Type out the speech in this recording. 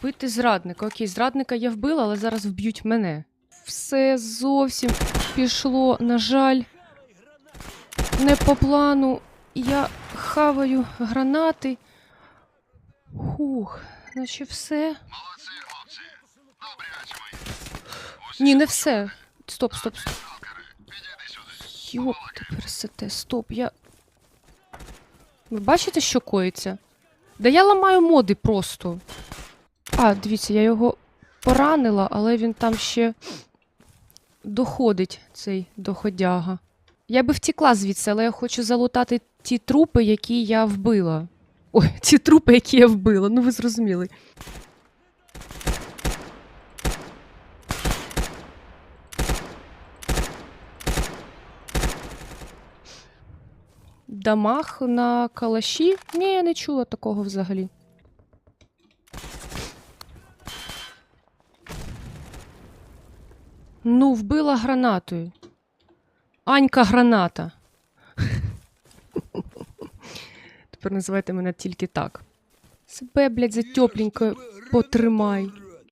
Вбити зрадника. Окей, зрадника я вбила, але зараз вб'ють мене. Все зовсім пішло, на жаль, не по плану. Я хаваю гранати. Хух, наче все. Ні, не все. Стоп, стоп, стоп. Йоп, пересете, стоп, я. Ви бачите, що коїться? Да я ламаю моди просто. А, дивіться, я його поранила, але він там ще доходить, цей доходяга. Я би втікла звідси, але я хочу залутати ті трупи, які я вбила. Ой, ті трупи, які я вбила, ну ви зрозуміли. Дамаг на калаші? Ні, я не чула такого взагалі. Ну, вбила гранатою. Анька граната. Тепер називайте мене тільки так. Себе, блядь, за тепленько потримай.